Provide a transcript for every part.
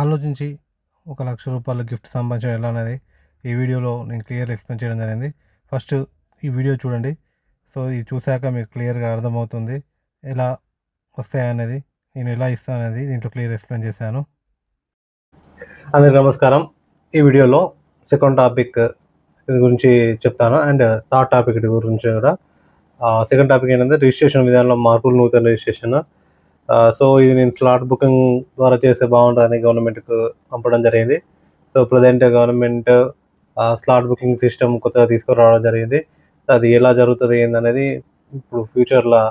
ఆలోచించి ఒక లక్ష రూపాయల గిఫ్ట్ సంపాదించడం ఎలా అనేది ఈ వీడియోలో నేను క్లియర్ ఎక్స్ప్లెయిన్ చేయడం జరిగింది. ఫస్ట్ ఈ వీడియో చూడండి. సో ఇది చూశాక మీకు క్లియర్గా అర్థమవుతుంది ఎలా వస్తాయనేది నేను ఎలా ఇస్తాను అనేది దీంట్లో క్లియర్ ఎక్స్ప్లెయిన్ చేశాను. అందరికి నమస్కారం. ఈ వీడియోలో సెకండ్ టాపిక్ గురించి చెప్తాను అండ్ థర్డ్ టాపిక్ గురించి కూడా. సెకండ్ టాపిక్ ఏంటంటే రిజిస్ట్రేషన్ విధానంలో మార్పులు నూతన రిజిస్ట్రేషన్. సో ఇది నేను స్లాట్ బుకింగ్ ద్వారా చేస్తే బాగుంటుందని గవర్నమెంట్కు పంపడం జరిగింది. So present government slot booking system కొత్తగా తీసుకురావడం జరిగింది. అది ఎలా జరుగుతుంది ఏందనేది ఇప్పుడు ఫ్యూచర్లో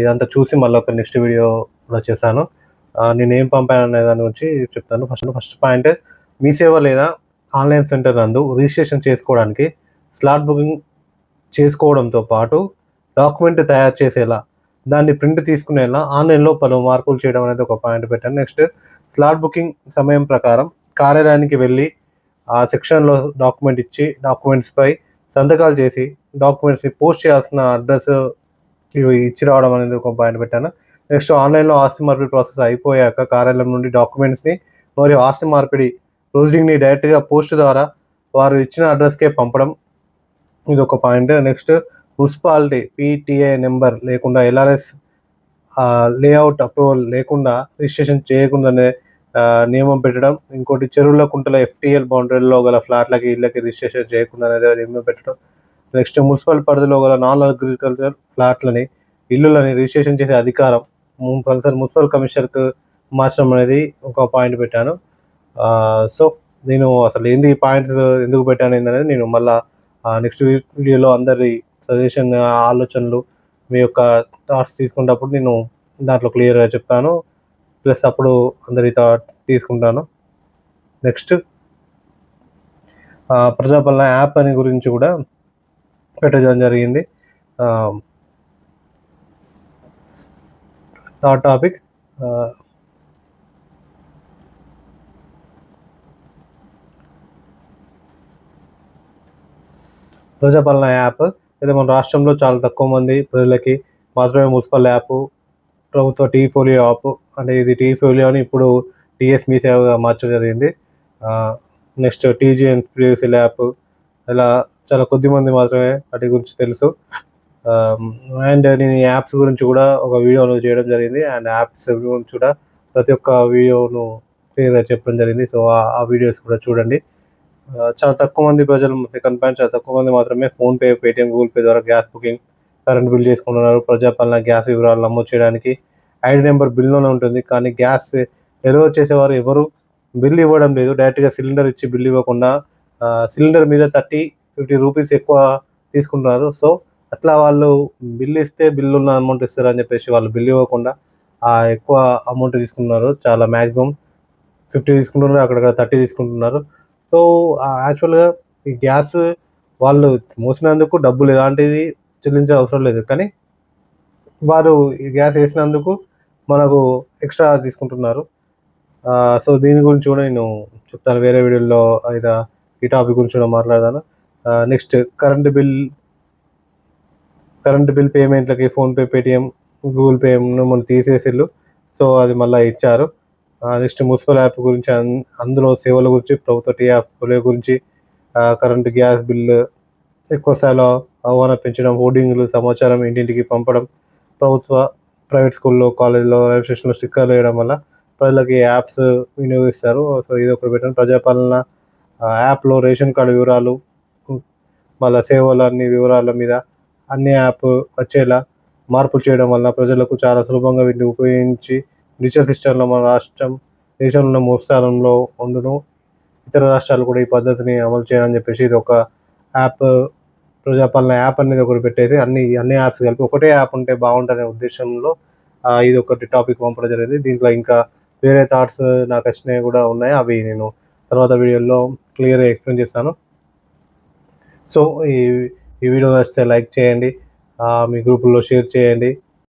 ఇదంతా చూసి మళ్ళీ ఒక నెక్స్ట్ వీడియో కూడా చేశాను నేను ఏం పంపాను అనే దాని గురించి చెప్తాను. First first point Mee Seva లేదా ఆన్లైన్ సెంటర్ నందు రిజిస్ట్రేషన్ చేసుకోవడానికి స్లాట్ బుకింగ్ చేసుకోవడంతో పాటు డాక్యుమెంట్ తయారు చేసేలా దాన్ని ప్రింట్ తీసుకునేలా ఆన్లైన్లో పలు మార్పులు చేయడం అనేది ఒక పాయింట్ పెట్టాను. నెక్స్ట్ స్లాట్ బుకింగ్ సమయం ప్రకారం కార్యాలయానికి వెళ్ళి ఆ సెక్షన్లో డాక్యుమెంట్ ఇచ్చి డాక్యుమెంట్స్పై సంతకాలు చేసి డాక్యుమెంట్స్ని పోస్ట్ చేయాల్సిన అడ్రస్ ఇవి ఇచ్చి రావడం అనేది ఒక పాయింట్ పెట్టాను. నెక్స్ట్ ఆన్లైన్లో ఆస్తి మార్పిడి ప్రాసెస్ అయిపోయాక కార్యాలయం నుండి డాక్యుమెంట్స్ని మరియు ఆస్తి మార్పిడి ప్రొసీడింగ్ని డైరెక్ట్గా పోస్ట్ ద్వారా వారు ఇచ్చిన అడ్రస్కే పంపడం ఇది ఒక point. Next municipality PTA number లేకుండా ఎల్ఆర్ఎస్ లేఅవుట్ అప్రూవల్ లేకుండా రిజిస్ట్రేషన్ చేయకుండానే నియమం పెట్టడం ఇంకోటి చెరువుల కుంటల ఎఫ్టిఎల్ బౌండరీలో గల ఫ్లాట్లకి ఇళ్ళకి రిజిస్ట్రేషన్ చేయకుండా అనేది నియమం పెట్టడం నెక్స్ట్ మున్సిపల్ పరిధిలో గల నాన్ అగ్రికల్చర్ ఫ్లాట్లని ఇల్లులని రిజిస్ట్రేషన్ చేసే అధికారం మున్సిపల్ మున్సిపల్ కమిషనర్కు మార్చడం అనేది ఒక పాయింట్ పెట్టాను. సో నేను అసలు ఏంది ఈ పాయింట్స్ ఎందుకు పెట్టాను అనేది నేను మళ్ళీ నెక్స్ట్ వీడియోలో అందరి సజెషన్ ఆలోచనలు మీ యొక్క థాట్స్ తీసుకున్నప్పుడు నేను దాంట్లో క్లియర్గా చెప్తాను. ప్లస్ అప్పుడు అందరి థాట్ తీసుకుంటాను. నెక్స్ట్ ప్రజాపాలన యాప్ అని గురించి కూడా పెట్టడం జరిగింది. థాట్ టాపిక్ ప్రజాపాలన యాప్ అయితే మన రాష్ట్రంలో చాలా తక్కువ మంది ప్రజలకి మాత్రమే మున్సిపల్ యాప్ ప్రభుత్వ టీ ఫోలియో యాప్ అంటే ఇది టీ ఫోలియోని ఇప్పుడు టీఎస్ మీ సేవగా మార్చడం జరిగింది. నెక్స్ట్ టీజీఎన్ ప్రియూసిల్ యాప్ ఇలా చాలా కొద్ది మంది మాత్రమే వాటి గురించి తెలుసు. అండ్ నేను ఈ యాప్స్ గురించి కూడా ఒక వీడియోను చేయడం జరిగింది. అండ్ యాప్స్ గురించి కూడా ప్రతి ఒక్క వీడియోను క్లియర్గా చెప్పడం జరిగింది. సో ఆ వీడియోస్ కూడా చూడండి. చాలా తక్కువ మంది ప్రజలు సెకండ్ చాలా తక్కువ మంది మాత్రమే ఫోన్పే పేటిఎం గూగుల్ పే ద్వారా గ్యాస్ బుకింగ్ కరెంట్ బిల్ చేసుకుంటున్నారు. ప్రజాపాలన గ్యాస్ వివరాలు నమోదు చేయడానికి ఐడి నెంబర్ బిల్లోనే ఉంటుంది. కానీ గ్యాస్ డెలివరీ చేసేవారు ఎవరు? బిల్ ఇవ్వడం లేదు. డైరెక్ట్గా సిలిండర్ ఇచ్చి బిల్ ఇవ్వకుండా సిలిండర్ మీద థర్టీ ఫిఫ్టీ రూపీస్ ఎక్కువ తీసుకుంటున్నారు. సో అట్లా వాళ్ళు బిల్ ఇస్తే బిల్లు ఉన్న అమౌంట్ ఇస్తారు అని చెప్పేసి వాళ్ళు బిల్ ఇవ్వకుండా ఆ ఎక్కువ అమౌంట్ తీసుకుంటున్నారు. చాలా మ్యాక్సిమం ఫిఫ్టీ తీసుకుంటున్నారు. అక్కడక్కడ థర్టీ తీసుకుంటున్నారు. సో యాక్చువల్గా ఈ గ్యాస్ వాళ్ళు మోసినందుకు డబ్బులు ఎలాంటిది చెల్లించే అవసరం లేదు. కానీ వారు ఈ గ్యాస్ వేసినందుకు మనకు ఎక్స్ట్రా తీసుకుంటున్నారు. సో దీని గురించి కూడా నేను చెప్తాను. వేరే వీడియోలో అయితే ఈ టాపిక్ గురించి కూడా మాట్లాడతాను next current bill current bill పేమెంట్లకి PhonePe Paytm Google Pay మనం తీసేసిళ్ళు సో అది మళ్ళీ ఇచ్చారు. నెక్స్ట్ మున్సిపల్ యాప్ గురించి అందులో సేవల గురించి ప్రభుత్వ టీ యాప్ల గురించి కరెంట్ కరెంటు గ్యాస్ బిల్లు ఎక్కువ స్థాయిలో ఆహ్వాన పెంచడం హోర్డింగ్లు సమాచారం ఇంటింటికి పంపడం ప్రభుత్వ ప్రైవేట్ స్కూల్లో కాలేజీలో రైల్వే స్టేషన్లో స్టిక్కర్లు వేయడం వల్ల ప్రజలకి యాప్స్ వినియోగిస్తారు. సో ఇది ఒకటి పెట్టడం ప్రజాపాలన యాప్లో రేషన్ కార్డు వివరాలు మళ్ళీ సేవలు అన్ని వివరాల మీద అన్ని యాప్ వచ్చేలా మార్పులు చేయడం వల్ల ప్రజలకు చాలా సులభంగా వీటిని ఉపయోగించి డిజిటల్ సిస్టంలో మన రాష్ట్రం దేశంలో మూడు స్థానంలో ఉండును. ఇతర రాష్ట్రాలు కూడా ఈ పద్ధతిని అమలు చేయాలని చెప్పేసి ఇది ఒక యాప్ ప్రజాపాలన యాప్ అనేది ఒకటి పెట్టేసి అన్ని అన్ని యాప్స్ కలిపి ఒకటే యాప్ ఉంటే బాగుంటుందనే ఉద్దేశంలో ఇది ఒకటి టాపిక్ పంపడం జరిగింది. దీంట్లో ఇంకా వేరే థాట్స్ నాకు వచ్చినవి కూడా ఉన్నాయి. అవి నేను తర్వాత వీడియోలో క్లియర్గా ఎక్స్ప్లెయిన్ చేస్తాను. సో ఈ ఈ వీడియో నచ్చితే లైక్ చేయండి. మీ గ్రూపుల్లో షేర్ చేయండి.